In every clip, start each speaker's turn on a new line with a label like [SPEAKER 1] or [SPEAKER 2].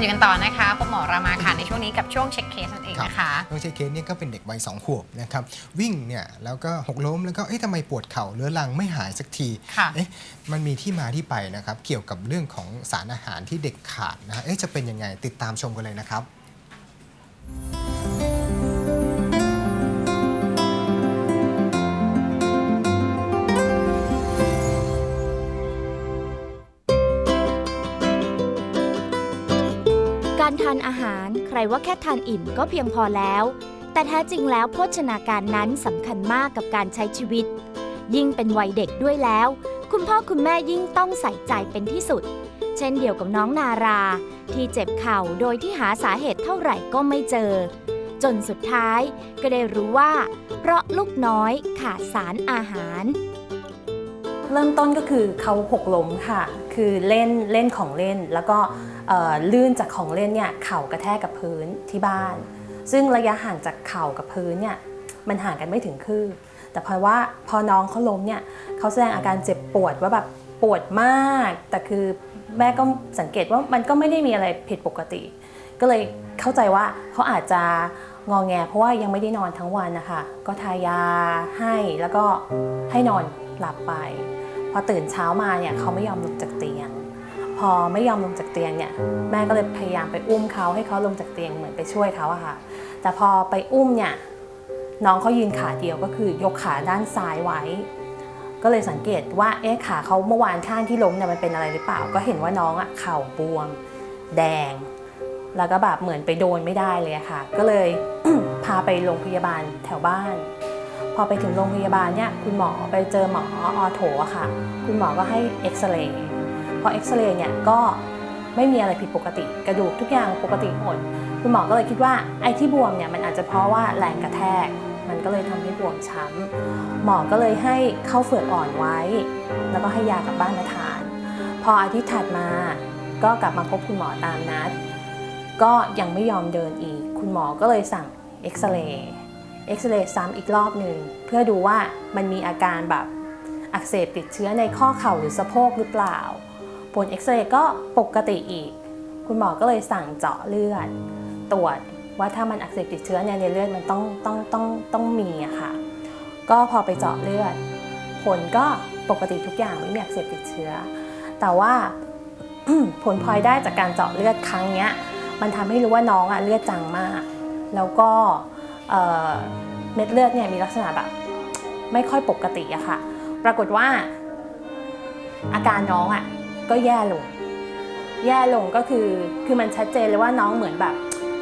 [SPEAKER 1] มาอยู่กันต่อนะคะพบหมอรามาค่ะในช่วงนี้กับช่วงเช็คเคสนั่นเองนะคะ
[SPEAKER 2] น้องเจเคสเนี่ยก็เป็นเด็กวัยสองขวบนะครับวิ่งเนี่ยแล้วก็หกล้มแล้วก็เอ๊ะทำไมปวดเข่าเรื้อรังไม่หายสักที
[SPEAKER 1] ค่ะ
[SPEAKER 2] เอ๊ะมันมีที่มาที่ไปนะครับเกี่ยวกับเรื่องของสารอาหารที่เด็กขาดนะฮะเอ๊ะจะเป็นยังไงติดตามชมกันเลยนะครับา
[SPEAKER 3] รทานอาหาร ใครว่าแค่ทานอิ่มก็เพียงพอแล้ว แต่แท้จริงแล้วโภชนาการนั้นสำคัญมากกับการใช้ชีวิต ยิ่งเป็นวัยเด็กด้วยแล้ว คุณพ่อคุณแม่ยิ่งต้องใส่ใจเป็นที่สุด เช่นเดียวกับน้องนารา ที่เจ็บเข่าโดยที่หาสาเหตุเท่าไหร่ก็ไม่เจอ จนสุดท้ายก็ได้รู้ว่า เพราะลูกน้อยขาดสารอาหาร
[SPEAKER 4] เริ่มต้นก็คือเขาหกล้มค่ะ คือเล่นเล่นของเล่นแล้วก็ ลื่นจากของเล่นเนี่ยเข่ากระแทกกับพื้นที่บ้าน ซึ่งระยะห่างจากเข่ากับพื้นเนี่ยมันห่างกันไม่ถึงคืบแต่พอว่าพอน้องเขาล้มเนี่ยเขาแสดงอาการเจ็บปวดว่าแบบปวดมาก แต่คือแม่ก็สังเกตว่ามันก็ไม่ได้มีอะไรผิดปกติ ก็เลยเข้าใจว่าเขาอาจจะงอแงเพราะว่ายังไม่ได้นอนทั้งวันนะคะก็ทายาให้แล้วก็ให้นอนหลับไป พอตื่นเช้ามาเนี่ยเขาไม่ยอมลุกจากเตียง พอไม่ยอมลงจากเตียงเนี่ยแม่ก็เลยพยายามไปอุ้มเขาให้เขาลงจากเตียงเหมือนไปช่วยเขาอะค่ะ แต่พอไปอุ้มเนี่ยน้องเขายืนขาเดียวก็คือยกขาด้านซ้ายไว้ ก็เลยสังเกตว่าเอ๊ะขาเขาเมื่อวานข้างที่ล้มเนี่ยมันเป็นอะไรหรือเปล่า ก็เห็นว่าน้องอะเข่าบวม แดง แล้วก็แบบเหมือนไปโดนไม่ได้เลยค่ะ ก็เลยพาไปโรงพยาบาลแถวบ้าน พอไปถึงโรงพยาบาลเนี่ยคุณหมอไปเจอหมอออโถอะค่ะ คุณหมอก็ให้เอ็กซเรย์ พอเอ็กซเรย์เนี่ยก็ไม่มีอะไรผิดปกติ กระดูกทุกอย่างปกติหมดคุณหมอก็เลยคิดว่าไอ้ที่บวมเนี่ยมันอาจจะเพราะว่าแรงกระแทก มันก็เลยทำให้บวมช้ำหมอก็เลยให้เข้าเฝือกอ่อนไว้ แล้วก็ให้ยากลับบ้านมาทาน พออาทิตย์ถัดมาก็กลับมาพบคุณหมอตามนัด ก็ยังไม่ยอมเดินอีก คุณหมอก็เลยสั่งเอ็กซเรย์เอ็กซเรย์ซ้ำอีกรอบหนึ่งเพื่อดูว่ามันมีอาการแบบอักเสบติดเชื้อในข้อเข่าหรือสะโพกหรือเปล่า ผลเอ็กซเรย์ก็ปกติอีก คุณหมอก็เลยสั่งเจาะเลือด ตรวจว่าถ้ามันอักเสบติดเชื้อเนี่ยในเลือดมันต้องต้องต้องต้องมีอะค่ะ ก็พอไปเจาะเลือด ผลก็ปกติทุกอย่างไม่มีอักเสบติดเชื้อ แต่ว่าผลพลอยได้จากการเจาะเลือดครั้งเนี้ยมันทำให้รู้ว่าน้องอะเลือดจางมาก แล้วก็เม็ดเลือดเนี่ยมีลักษณะแบบไม่ค่อยปกติอะค่ะ ปรากฏว่าอาการน้องอะ ก็แย่ลง แย่ลงก็คือคือมันชัดเจนเลยว่าน้องเหมือนแบบ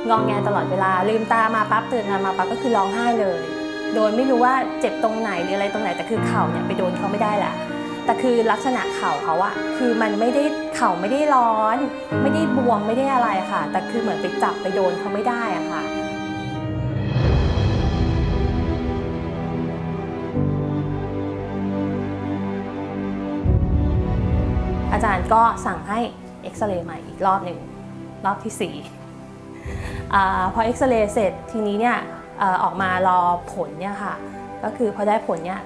[SPEAKER 4] งองแงตลอดเวลาลืมตามาปั๊บตื่นมาปั๊บก็คือร้องไห้เลย โดยไม่รู้ว่าเจ็บตรงไหนหรืออะไรตรงไหนแต่คือเข่าเนี่ยไปโดนเขาไม่ได้แหละแต่คือลักษณะเข่าเขาอะคือมันไม่ได้เข่าไม่ได้ร้อน ไม่ได้บวมไม่ได้อะไรค่ะ แต่คือเหมือนไปจับไปโดนเขาไม่ได้อะค่ะารย์ก็สั่งให้เอ็กซเรย์ใหม่อีกรอบหนึ่งรอบที่ 4อพอเอ็กซเรย์เสร็จทีนี้เนี่ยออออกมารอผลเนี่ยค่ะ ก็คือพอได้ผลเนี่ย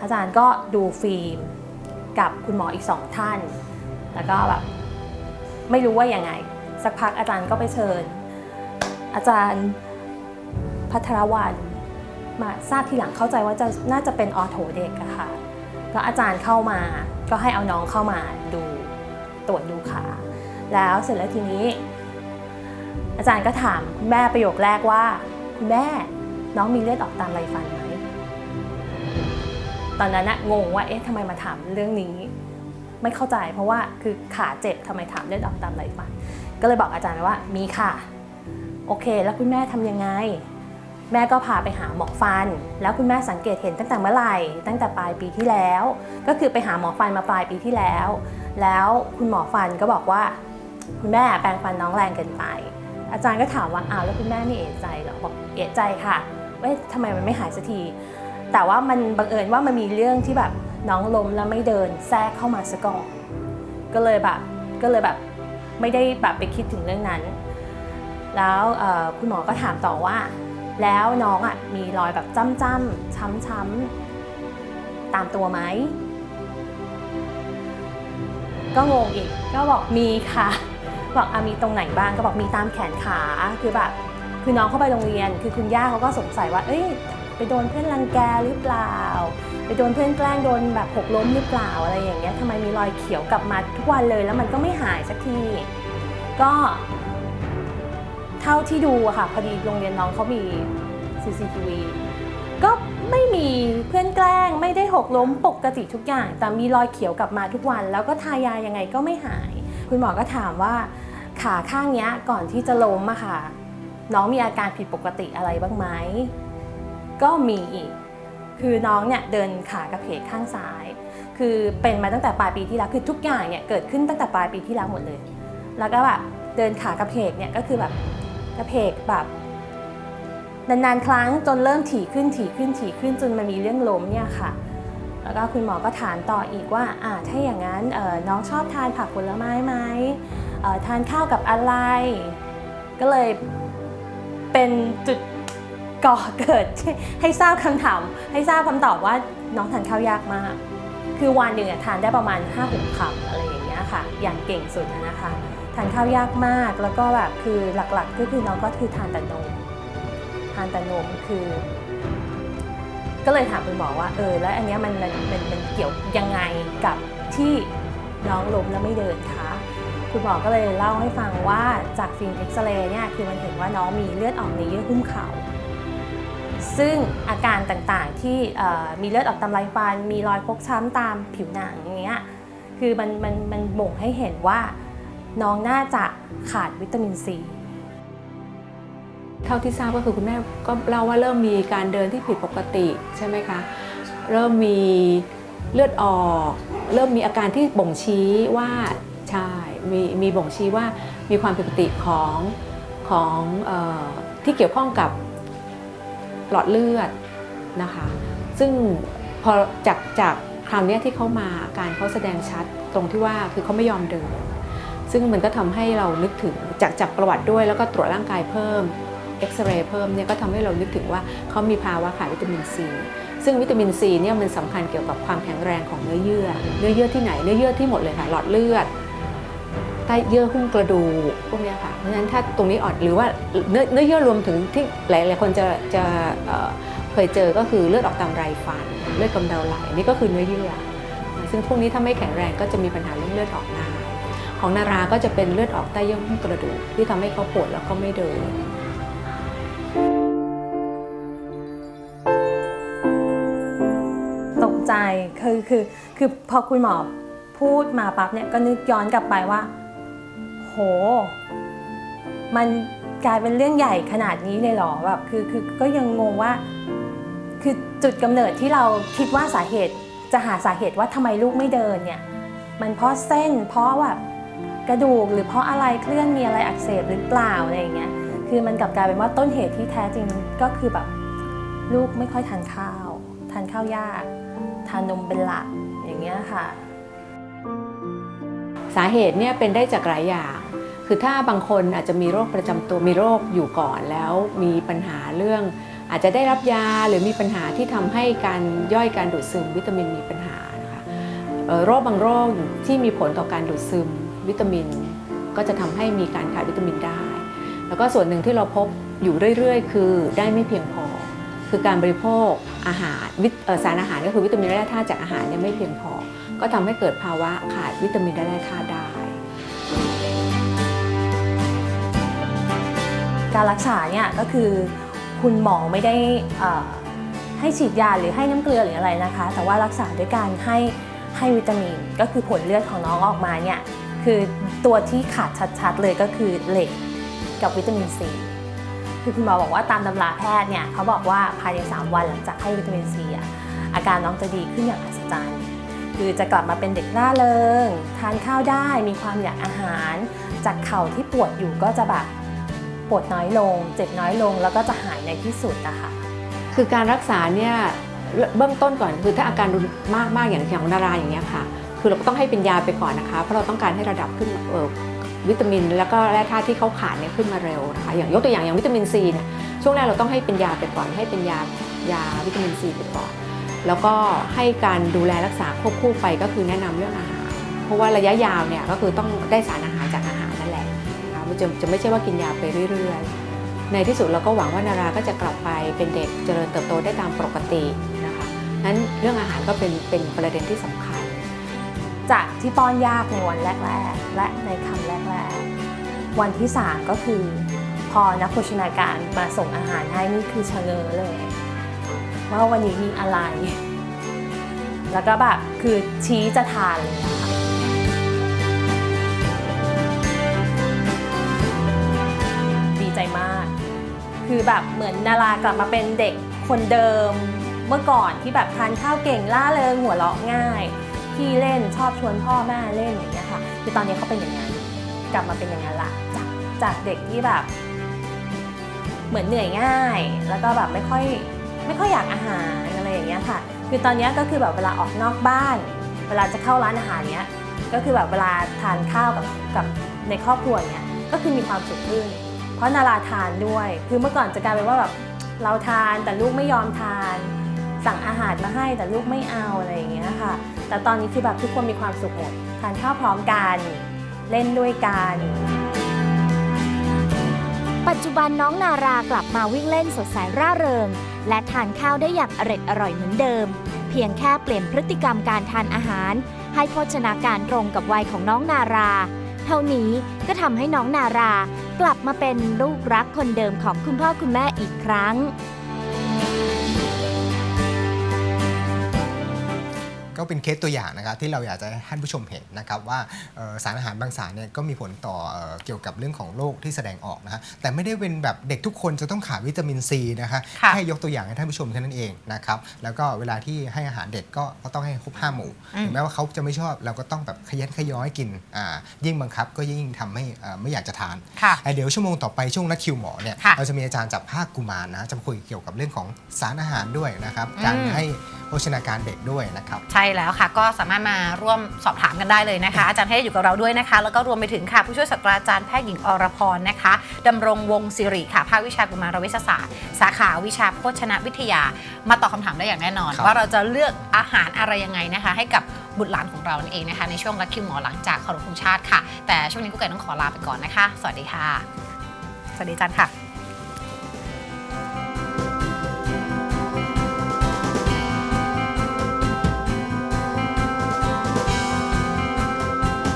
[SPEAKER 4] อาจารย์ก็ดูฟิล์มกับคุณหมออีกสองท่าน แล้วก็แบบไม่รู้ว่ายังไง สักพักอาจารย์ก็ไปเชิญ อาจารย์พัทรวันมาทราบทีหลังเข้าใจว่าจะน่าจะเป็นออโถเด็กอะค่ะ ก็อาจารย์เข้ามา ก็ให้เอาน้องเข้ามาดูตรวจดูขาแล้วเสร็จแล้วทีนี้ อาจารย์ก็ถามคุณแม่ประโยคแรกว่า คุณแม่น้องมีเลือดออกตามไรฟันไหมตอนนั้นนะงงว่าเอ๊ะทำไมมาถามเรื่องนี้ ไม่เข้าใจเพราะว่าคือขาเจ็บทำไมถามเลือดออกตามไรฟัน ก็เลยบอกอาจารย์ว่ามีค่ะ โอเค แล้วคุณแม่ทำยังไง แม่ก็พาไปหาหมอฟัน แล้วคุณแม่สังเกตเห็นตั้งแต่เมื่อไหร่ ตั้งแต่ปลายปีที่แล้ว ก็คือไปหาหมอฟันมาปลายปีที่แล้ว แล้วคุณหมอฟันก็บอกว่า คุณแม่แปรงฟันน้องแรงเกินไป อาจารย์ก็ถามว่าอ้าวแล้วคุณแม่ไม่เอะใจเหรอบอกเอะใจค่ะว่าทำไมมันไม่หายสักทีแต่ว่ามันบังเอิญว่ามันมีเรื่องที่แบบน้องล้มแล้วไม่เดินแทรกเข้ามาซะก่อนก็เลยแบบก็เลยแบบไม่ได้แบบไปคิดถึงเรื่องนั้น แล้วคุณหมอก็ถามต่อว่า แล้วน้องอะมีรอยแบบจ้ำจ้ำๆช้ำช้ำๆตามตัวไหม ก็งงอีก ก็บอกมีค่ะ บอกอามีตรงไหนบ้าง ก็บอกมีตามแขนขา คือแบบ คือน้องเข้าไปโรงเรียน คือคุณย่าเขาก็สงสัยว่า เอ้ย ไปโดนเพื่อนรังแกหรือเปล่า ไปโดนเพื่อนแกล้งโดนแบบหกล้มหรือเปล่าอะไรอย่างเงี้ยทำไมมีรอยเขียวกลับมาทุกวันเลย แล้วมันก็ไม่หายสักที ก็ เท่าที่ดูอะค่ะพอดีโรงเรียนน้องเขามี CCTV ก็ไม่มีเพื่อนแกล้งไม่ได้หกล้มปกติทุกอย่าง แต่มีรอยเขียวกลับมาทุกวัน แล้วก็ทายายังไงก็ไม่หาย คุณหมอก็ถามว่าขาข้างเนี้ยก่อนที่จะล้มอะค่ะ น้องมีอาการผิดปกติอะไรบ้างไหมก็มีอีกคือน้องเนี่ยเดินขากระเพกข้างซ้าย คือเป็นมาตั้งแต่ปลายปีที่แล้วคือทุกอย่างเนี่ยเกิดขึ้นตั้งแต่ปลายปีที่แล้วหมดเลย แล้วก็แบบเดินขากระเพกเนี่ยก็คือแบบ กระเพกแบบนานๆครั้งจนเริ่มถี่ขึ้นถี่ขึ้นถี่ขึ้นจนมันมีเรื่องล้มเนี่ยค่ะ แล้วก็คุณหมอก็ถามต่ออีกว่าอ่าถ้าอย่างนั้นน้องชอบทานผักผลไม้ไหมทานข้าวกับอะไร ก็เลยเป็นจุดก่อเกิดให้ทราบคำถาม ให้ทราบคำตอบว่าน้องทานข้าวยากมาก คือวันหนึ่งทานได้ประมาณ5้าหกคำอะไรอย่างเงี้ยค่ะ อย่างเก่งสุดนะคะ ทานข้าวยากมากแล้วก็แบบคือหลักๆก็คือน้องก็คือทานแต่นมทานแต่นมคือ ก็เลยถามคุณหมอว่าเออแล้วอันนี้มันมันมันมันเกี่ยวยังไงกับที่น้องล้มแล้วไม่เดินคะคุณหมอก็เลยเล่าให้ฟังว่าจากฟิล์มเอ็กซเรย์เนี่ยคือมันเห็นว่าน้องมีเลือดออกในเยื่อหุ้มเข่าซึ่งอาการต่างๆที่มีเลือดออกตามไรฟัน มีรอยฟกช้ำตามผิวหนังอย่างเงี้ยคือมันมันมันบ่งให้เห็นว่า น้องน่าจะขาดวิตามินซี
[SPEAKER 5] เท่าที่ทราบก็คือคุณแม่ก็เล่าว่าเริ่มมีการเดินที่ผิดปกติใช่ไหมคะ เริ่มมีเลือดออก เริ่มมีอาการที่บ่งชี้ว่าใช่มีมีบ่งชี้ว่ามีความผิดปกติของของออที่เกี่ยวข้องกับหลอดเลือดนะคะ ซึ่งพอจากจากคราวนี้ที่เขามาอาการเขาแสดงชัดตรงที่ว่าคือเขาไม่ยอมเดิน ซึ่งมันก็ทำให้เรานึกถึงจากจากประวัติด้วย แล้วก็ตรวจร่างกายเพิ่มเอ็กซเรย์เพิ่มเนี่ยก็ทำให้เรานึกถึงว่าเขามีภาวะขาดวิตามินซีซึ่งวิตามินซีเนี่ยมันสำคัญเกี่ยวกับความแข็งแรงของเนื้อเยื่อ เนื้อเยื่อที่ไหนเนื้อเยื่อที่หมดเลยค่ะหลอดเลือดใต้เยื่อหุ้มกระดูกพวกนี้ค่ะเพราะฉะนั้นถ้าตรงนี้อ่อนหรือว่าเนื้อเนื้อเยื่อรวมถึงที่หลายหลายคนจะจะเเคยเจอก็คือเลือดออกตามไรฟันเลือดกำเดาไหลนี่ก็คือเนื้อเยื่อ ซึ่งพวกนี้ถ้าไม่แข็งแรงก็จะมีปัญหาเรื่องเลือดออกง่าย ของนาราก็จะเป็นเลือดออกใต้เยื่อหุ้มกระดูกที่ทำให้เขาปวดแล้วก็ไม่เดิน
[SPEAKER 4] ตกใจคือคือคือพอคุณหมอพูดมาปั๊บเนี่ยก็นึกย้อนกลับไปว่า โห มันกลายเป็นเรื่องใหญ่ขนาดนี้เลยเหรอแบบคือคือก็ยังงงว่า คือจุดกำเนิดที่เราคิดว่าสาเหตุจะหาสาเหตุว่าทำไมลูกไม่เดินเนี่ย มันเพราะเส้นเพราะแบบ กระดูก หรือเพราะอะไรเคลื่อนมีอะไรอักเสบหรือเปล่าอะไรอย่างเงี้ยคือมันกลับกลายเป็นว่าต้นเหตุที่แท้จริงก็คือแบบลูกไม่ค่อยทานข้าว ทานข้าวยาก ทานนมเป็นหลักอย่างเงี้ยค่ะ
[SPEAKER 5] สาเหตุเนี่ยเป็นได้จากหลายอย่าง คือถ้าบางคนอาจจะมีโรคประจำตัวมีโรคอยู่ก่อนแล้วมีปัญหาเรื่อง อาจจะได้รับยาหรือมีปัญหาที่ทำให้การย่อยการดูดซึมวิตามินมีปัญหานะคะเอ่อโรคบางโรคที่มีผลต่อการดูดซึม วิตามิน ก็จะทำให้มีการขาดวิตามินได้ แล้วก็ส่วนหนึ่งที่เราพบอยู่เรื่อยๆ คือได้ไม่เพียงพอ คือการบริโภคอาหารสารอาหารก็คือวิตามินและแร่ธาตุจากอาหารเนี่ยไม่เพียงพอ ก็ทำให้เกิดภาวะขาดวิตามินและแร่ธาตุได้
[SPEAKER 4] การรักษาเนี่ยก็คือคุณหมอไม่ได้ให้ฉีดยาหรือให้น้ำเกลือหรืออะไรนะคะ แต่ว่ารักษาด้วยการให้ให้วิตามิน ก็คือผลเลือดของน้องออกมาเนี่ย คือตัวที่ขาดชัดๆเลยก็คือเหล็กกับวิตามินซีคือคุณหมอบอกว่าตามตำราแพทย์เนี่ยเขาบอกว่าภายใน 3 วันหลังจากให้วิตามินซีอะอาการน้องจะดีขึ้นอย่างอัศจรรย์คือจะกลับมาเป็นเด็กร่าเริง ทานข้าวได้มีความอยากอาหาร จากเข่าที่ปวดอยู่ก็จะแบบปวดน้อยลง เจ็บน้อยลงแล้วก็จะหายในที่สุดนะคะ
[SPEAKER 5] คือการรักษาเนี่ยเบื้องต้นก่อนคือถ้าอาการรุนมากมากๆอย่างของนาราอย่างเงี้ยค่ะ คือเราก็ต้องให้เป็นยาไปก่อนนะคะ เพราะเราต้องการให้ระดับขึ้นวิตามิน แล้วก็แร่ธาตุที่เขาขาดเนี่ยขึ้นมาเร็วนะคะอย่างยกตัวอย่างอย่างวิตามินซีเนี่ยช่วงแรกเราต้องให้เป็นยาไปก่อน ให้เป็นยายาวิตามินซีไปก่อน แล้วก็ให้การดูแลรักษาควบคู่ไปก็คือแนะนำเรื่องอาหาร เพราะว่าระยะยาวเนี่ยก็คือต้องได้สารอาหารจากอาหารนั่นแหละจะจะไม่ใช่ว่ากินยาไปเรื่อยๆ ในที่สุดเราก็หวังว่านาราก็จะกลับไปเป็นเด็กเจริญเติบโตได้ตามปกตินะคะนั้นเรื่องอาหารก็เป็นเป็นประเด็นที่สำคัญ
[SPEAKER 4] จากที่ป้อนยากในวันแรก ๆ และในคำแรก ๆ วันที่ 3 ก็คือ พอนักโภชนาการมาส่งอาหารให้นี่คือชะเง้อเลย ว่าวันนี้มีอะไร แล้วก็แบบคือชี้จะทานเลยค่ะดีใจมาก คือแบบเหมือนนารากลับมาเป็นเด็กคนเดิม เมื่อก่อนที่แบบทานข้าวเก่งล่าเริงหัวเราะง่าย ที่เล่นชอบชวนพ่อแม่เล่นอย่างเงี้ยค่ะคือตอนนี้เขาเป็นอย่างนั้นกลับมาเป็นอย่างนั้นละจากจากเด็กที่แบบ เหมือนเหนื่อยง่าย แล้วก็แบบไม่ค่อยไม่ค่อยอยากอาหารอะไรอย่างเงี้ยค่ะ คือตอนนี้ก็คือแบบเวลาออกนอกบ้าน เวลาจะเข้าร้านอาหารเนี้ยก็คือแบบเวลาทานข้าวกับกับในครอบครัวเนี้ยก็คือมีความสุขขึ้น เพราะนาราทานด้วย คือเมื่อก่อนจะกลายเป็นว่าแบบเราทานแต่ลูกไม่ยอมทาน สั่งอาหารมาให้แต่ลูกไม่เอาอะไรอย่างเงี้ยค่ะ แต่ตอนนี้คือแบบทุกคนมีความสุขหมดทานข้าวพร้อมกันเล่นด้วยกัน
[SPEAKER 3] ปัจจุบันน้องนารากลับมาวิ่งเล่นสดใสร่าเริง และทานข้าวได้อย่างอร็ดอร่อยเหมือนเดิม เพียงแค่เปลี่ยนพฤติกรรมการทานอาหาร ให้โภชนาการตรงกับวัยของน้องนารา เท่านี้ก็ทำให้น้องนารากลับมาเป็นลูกรักคนเดิมของคุณพ่อคุณแม่อีกครั้ง
[SPEAKER 2] ก็เป็นเคสตัวอย่างนะครับที่เราอยากจะให้ท่านผู้ชมเห็นนะครับว่าเอ่อสารอาหารบางสารเนี่ยก็มีผลต่อเอ่อเกี่ยวกับเรื่องของโรคที่แสดงออกนะฮะแต่ไม่ได้เป็นแบบเด็กทุกคนจะต้องขาดวิตามินซีนะคะ
[SPEAKER 1] ค่ะ
[SPEAKER 2] แค่ยกตัวอย่างให้ท่านผู้ชมแค่นั้นเองนะครับแล้วก็เวลาที่ให้อาหารเด็กก็ก็ต้องให้ครบห้าหมู่
[SPEAKER 1] อืม
[SPEAKER 2] ถึงแม้ว่าเขาจะไม่ชอบเราก็ต้องแบบขยันขย้อยกินอ่ายิ่งบังคับก็ยิ่งทำให้เอ่อไม่อยากจะทาน
[SPEAKER 1] ค่ะ
[SPEAKER 2] อะเดี๋ยวชั่วโมงต่อไปช่วงนัดคิวหมอเนี่ย
[SPEAKER 1] ค่ะ
[SPEAKER 2] เราจะมีอาจารย์จากภาคกุมารนะจะมาคุยเกี่ยวกับเรื่องของสารอาหารด้วยนะครับ
[SPEAKER 1] อืม
[SPEAKER 2] การให้โภชนาการเด็กด้วยนะครับ
[SPEAKER 1] ใช่แล้วค่ะ ก็สามารถมาร่วมสอบถามกันได้เลยนะคะ อาจารย์เทศอยู่กับเราด้วยนะคะ แล้วก็รวมไปถึงค่ะ ผู้ช่วยศาสตราจารย์แพทย์หญิงอรพรนะคะดำรงวงศิริค่ะภาควิชากุมารเวชศาสตร์ สาขาวิชาโภชนวิทยา มาตอบคำถามได้อย่างแน่นอน
[SPEAKER 2] ครับ
[SPEAKER 1] ว่าเราจะเลือกอาหารอะไรยังไงนะคะ ให้กับบุตรหลานของเรานั่นเองนะคะ ในช่วงรักคิวหมอหลังจากเคารพธงชาติค่ะ แต่ช่วงนี้กุ๊กไก่ต้องขอลาไปก่อนนะคะ สวัสดีค่ะ สวัสดีอาจารย์ค่ะ